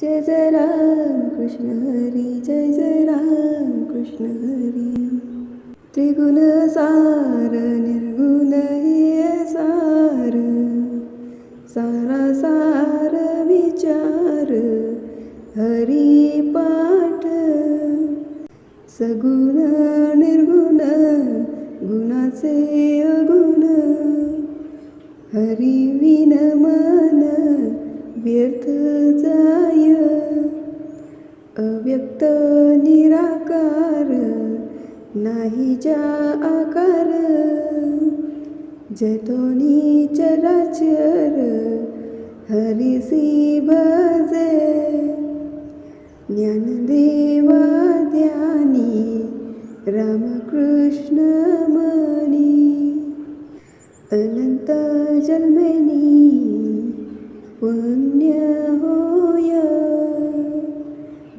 जय जय राम कृष्ण हरी जय जय राम कृष्ण हरी। त्रिगुण सार निर्गुण हे सार। सारा सार विचार हरी पाठ। सगुण निर्गुण गुणाचे अगुण। हरी विन मन व्यर्थ जाय अव्यक्त निराकार नाही जा आकार. जतोनी चराचर हरिसी भजे. ज्ञानदेवा ध्यानी रामकृष्ण मनी. अनंत जन्मेनी